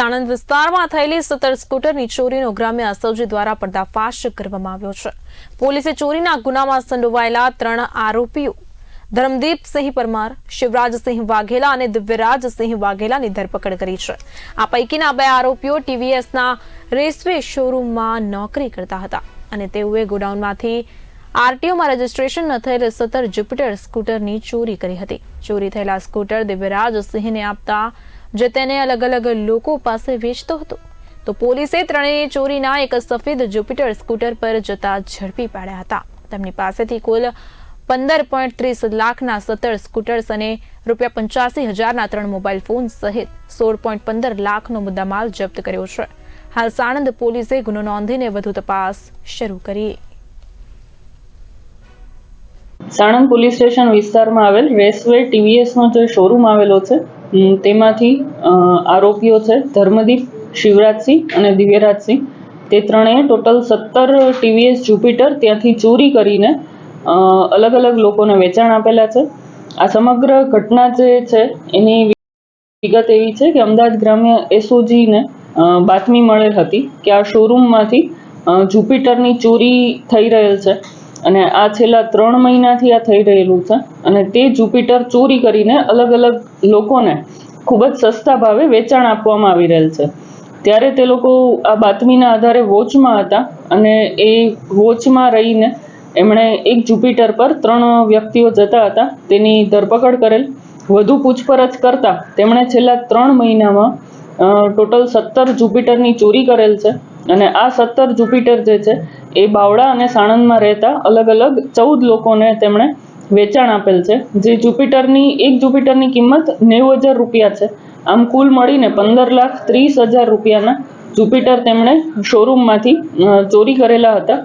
સાણંદ વિસ્તારમાં થયેલી સત્તર સ્કૂટરની ચોરીનો ગ્રામ્ય આસવજી દ્વારા પર્દાફાશ કરવામાં આવ્યો છે. પોલીસે ચોરીના ગુનામાં સંડોવાયેલા ત્રણ આરોપીઓ ધર્મદીપસિંહ પરમાર શિવરાજસિંહ વાઘેલા અને દિવ્યરાજસિંહ વાઘેલાની ધરપકડ કરી છે. આ પૈકીના બે આરોપીઓ ટીવીએસના રેસવે શોરૂમમાં નોકરી કરતા હતા અને તેઓએ ગોડાઉનમાંથી આરટીઓમાં રજીસ્ટ્રેશન ન થયેલ સત્તર જુપિટર સ્કૂટરની ચોરી કરી હતી. ચોરી થયેલા સ્કૂટર દિવ્યરાજસિંહને આપતા જે તેને અલગ અલગ લોકો પાસે વેચતો હતો. તો પોલીસે ત્રણેય ચોરીના એક સફેદ જુપિટર સ્કૂટર પર જતા ઝડપી પાડ્યા હતા. તેમની પાસેથી કુલ પંદર પોઈન્ટ ત્રીસ લાખના સત્તર સ્કૂટર્સ અને રૂપિયા પંચ્યાસી હજારના ત્રણ મોબાઈલ ફોન સહિત સોળ પોઈન્ટ પંદર લાખનો મુદ્દામાલ જપ્ત કર્યો છે. હાલ સાણંદ પોલીસે ગુનો નોંધીને વધુ તપાસ શરૂ કરી. સાણંદ પોલીસ સ્ટેશન વિસ્તારમાં આવેલ રેસવે ટીવીએસનો જે શોરૂમ આવેલો છે તેમાંથી આરોપીઓ છે ધર્મદીપ, શિવરાજસિંહ અને દિવ્યરાજસિંહ. તે ત્રણેય ટોટલ સત્તર ટીવીએસ જુપિટર ત્યાંથી ચોરી કરીને અલગ અલગ લોકોને વેચાણ આપેલા છે. આ સમગ્ર ઘટના જે છે, એની વિગત એવી છે કે અમદાવાદ ગ્રામ્ય એસઓજીને બાતમી મળેલ હતી કે આ શોરૂમમાંથી જુપિટરની ચોરી થઈ રહેલ છે. અને આ છેલ્લા ત્રણ મહિનાથી આ થઈ રહેલું છે. અને તે જુપિટર ચોરી કરીને અલગ અલગ લોકોને ખૂબ જ સસ્તા ભાવે વેચાણ આપવામાં આવી રહેલ છે. ત્યારે તે લોકો આ બાતમીના આધારે વોચમાં હતા અને એ વોચમાં રહીને એમણે એક જુપિટર પર ત્રણ વ્યક્તિઓ જતા હતા. તેની ધરપકડ કરેલ. વધુ પૂછપરછ કરતા તેમણે છેલ્લા ત્રણ મહિનામાં ટોટલ સત્તર જુપિટરની ચોરી કરેલ છે. અને આ સત્તર જુપિટર જે છે એ બાવળા અને સાણંદમાં રહેતા અલગ અલગ ચૌદ લોકોને તેમણે વેચાણ આપેલ છે. જે જુપિટરની, એક જુપિટરની કિંમત નેવું હજાર રૂપિયા છે. આમ કુલ મળીને પંદર લાખ ત્રીસ હજાર રૂપિયાના જુપિટર તેમણે શોરૂમમાંથી ચોરી કરેલા હતા.